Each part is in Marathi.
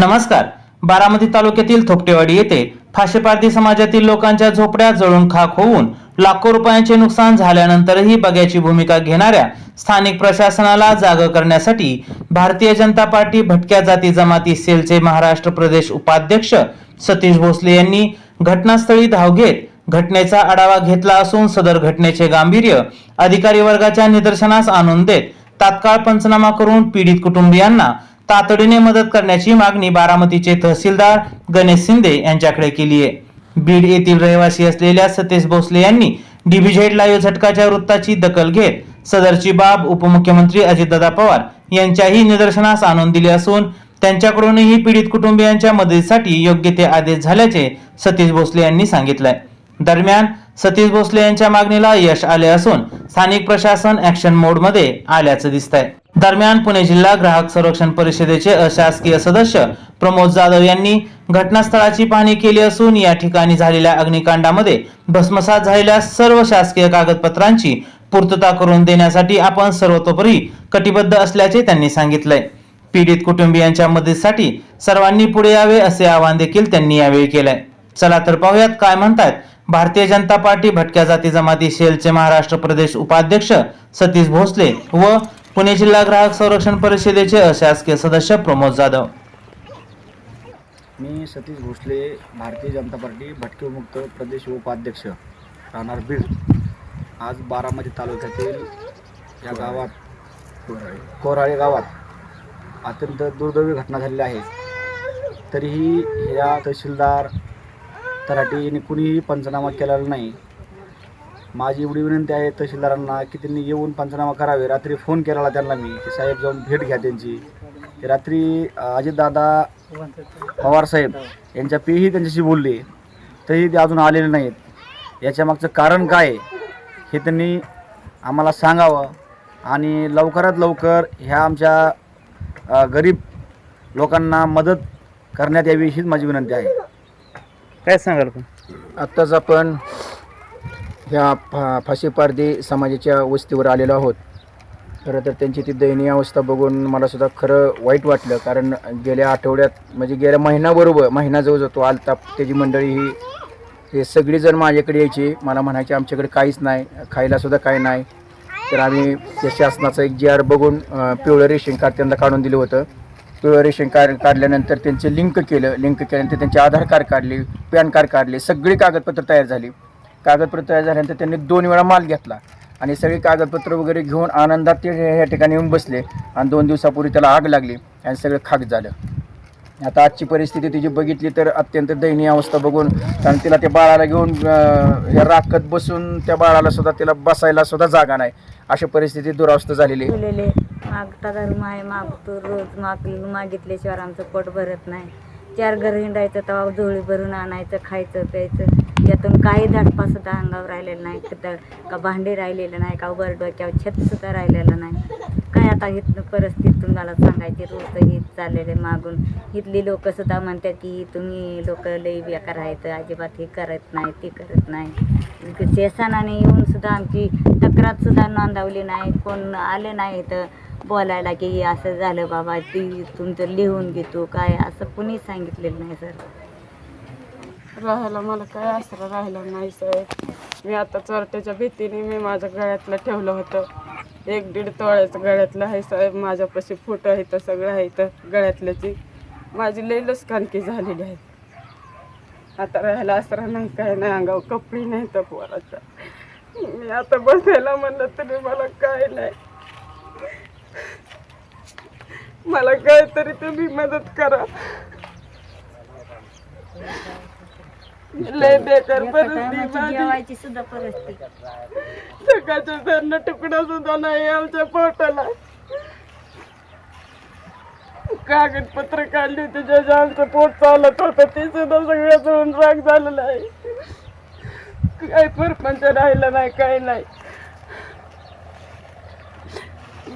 नमस्कार. बारामती तालुक्यातील थोपटेवाडी येथे फाशेपारधी समाजातील लोकांच्या झोपड्या जळून खाक होऊन लाखो रुपयांचे नुकसान झाल्यानंतरही बग्याची भूमिका घेणाऱ्या स्थानिक प्रशासनाला जाग करण्यासाठी भारतीय जनता पार्टी भटक्या जाती जमाती सेलचे महाराष्ट्र प्रदेश उपाध्यक्ष सतीश भोसले यांनी घटनास्थळी धाव घेत घटनेचा आढावा घेतला असून सदर घटनेचे गांभीर्य अधिकारी वर्गाच्या निदर्शनास आणून देत तात्काळ पंचनामा करून पीडित कुटुंबियांना तातडीने मदत करण्याची मागणी बारामतीचे तहसीलदार गणेश शिंदे यांच्याकडे केली आहे. बीड येथील रहिवासी असलेल्या सतीश भोसले यांनी डीबीझेड लाईव्ह झटकाच्या वृत्ताची दखल घेत सदरची बाब उपमुख्यमंत्री अजितदादा पवार यांच्याही निदर्शनास आणून दिली असून त्यांच्याकडूनही पीडित कुटुंबियांच्या मदतीसाठी योग्य ते आदेश झाल्याचे सतीश भोसले यांनी सांगितलंय. दरम्यान सतीश भोसले यांच्या मागणीला यश आले असून स्थानिक प्रशासन ऍक्शन मोडमध्ये आल्याचं आहे दरम्यान पुणे जिल्हा ग्राहक संरक्षण परिषदेचे अशासकीय सदस्य प्रमोद जाधव यांनी घटनास्थळाची पाहणी केली असून या ठिकाणी झालेल्या अग्निकांडामध्ये भस्मसात झालेल्या सर्व शासकीय कागदपत्रांची पूर्तता करून देण्यासाठी आपण सर्वतोपरी कटिबद्ध असल्याचे त्यांनी सांगितलंय. पीडित कुटुंबियांच्या मदतीसाठी सर्वांनी पुढे यावे असे आवाहन देखील त्यांनी यावेळी केलंय. चला तर पाहूयात काय म्हणतात भारतीय जनता पार्टी भटक्या जाती जमाती सेलचे महाराष्ट्र प्रदेश उपाध्यक्ष सतीश भोसले व पुणे जिल्हा ग्राहक संरक्षण परिषदेचे अशासकीय सदस्य प्रमोद जाधव. मी सतीश भोसले भारतीय जनता पार्टी भटकेमुक्त प्रदेश उपाध्यक्ष राहणार बीड आज बारामती तालुक्यातील या गावात कोराळे गावात अत्यंत दुर्दैवी घटना झालेली आहे. तरीही या तहसीलदार तलाठीने यांनी कुणीही पंचनामा केलेला नाही. माझी एवढी विनंती आहे तहसीलदारांना की त्यांनी येऊन पंचनामा करावे. रात्री फोन केलेला त्यांना मी की साहेब जाऊन भेट घ्या त्यांची. रात्री अजितदादा पवार साहेब यांच्या पेही त्यांच्याशी बोलले. तरी ते अजून आलेले नाहीत. याच्यामागचं कारण काय आहे, हे त्यांनी आम्हाला सांगावं आणि लवकरात लवकर ह्या आमच्या गरीब लोकांना मदत करण्यात यावी हीच माझी विनंती आहे. काय सांगाल पण आत्ताच आपण ह्या फा फाशीपारधी समाजाच्या वस्तीवर आलेलो आहोत. खरं तर त्यांची ती दयनीय अवस्था बघून मला सुद्धा खरं वाईट वाटलं. कारण गेल्या आठवड्यात म्हणजे गेल्या महिनाबरोबर महिना जवळ जातो आलता त्याची मंडळी ही हे सगळीजण माझ्याकडे यायची. मला म्हणायचे आमच्याकडे काहीच नाही. खायलासुद्धा काही नाही. तर आम्ही त्या शासनाचं एक जी आर बघून पिवळं रेशन कार्ड त्यांना काढून दिलं होतं. रेशन कार्ड काढल्यानंतर त्यांचे लिंक केलं लिंक केल्यानंतर त्यांचे आधार कार्ड काढले पॅन कार्ड काढले सगळी कागदपत्र तयार झाली. कागदपत्र तयार झाल्यानंतर त्यांनी दोन वेळा माल घेतला आणि सगळी कागदपत्र वगैरे घेऊन आनंदात ते ह्या ठिकाणी येऊन बसले आणि दोन दिवसापूर्वी त्याला आग लागली आणि सगळं खाक झालं. आता आजची परिस्थिती तिची बघितली तर अत्यंत दयनीय अवस्था बघून कारण तिला त्या बाळाला घेऊन या राखत बसून त्या बाळाला सुद्धा तिला बसायला सुद्धा जागा नाही. अशी परिस्थिती दुरावस्था झालेली आहे. मागता धर्म आहे मागतो रोज माग मागितल्याशिवाय आमचं पोट भरत नाही. चार घर हिंडायचं तेव्हा झोळी भरून आणायचं खायचं प्यायचं. यातून काही धडपा सुद्धा अंगावर राहिलेलं नाही. का का भांडे राहिलेलं नाही का वर डोक्यावर छतसुद्धा राहिलेलं नाही. काय आता इथनं परिस्थिती तुम्हाला सांगायची? रोज हित चाललेले मागून. इथली लोकंसुद्धा म्हणतात की तुम्ही लोक लई बेकार आहेत अजिबात हे करत नाही ते करत नाही. शेसानाने येऊनसुद्धा आमची तक्रारसुद्धा नोंदवली नाही. कोण आले नाही तर बोलायला की हे असं झालं बाबा ती तुमचं लिहून घेतो काय असं कुणी सांगितलेलं नाही सर. राहायला मला काय आसरा राहिला नाही साहेब मी आता चोरट्याच्या भीतीने मी माझ्या गळ्यातलं ठेवलं होतं. एक दीड तोळ्याचं गळ्यातलं आहे साहेब माझ्यापाशी फुट आहे तर सगळं आहे तर गळ्यातल्याची माझी लई लसकानकी झालेली आहे. आता राहायला आसरा नाही काय नाही अंगावर कपडे नाही तर पोराचा. मी आता बसायला म्हणलं तरी मला काय नाही. मला काहीतरी तुम्ही मदत करा. लय बेकार परिस्थिती माझी जेवायची सुद्धा परिस्थिती. सकाळच्या धरण तुकडा सुद्धा नाही आमच्या पोटाला. कागदपत्र काढली होती ज्याच्या आमचं पोट चालत होतं ते सुद्धा सगळं जळून राग झालेलं आहे. काय परपंच राहिलं नाही काय नाही.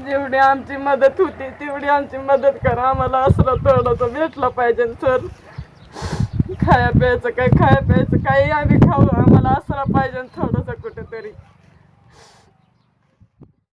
जेवढी आमची मदत होती तेवढी आमची मदत करा. आम्हाला असला थोडासा भेटला पाहिजे सर. खाया प्यायचं काय खाया प्यायचं काही आम्ही खाऊ. आम्हाला असला पाहिजे थोडंसं कुठेतरी.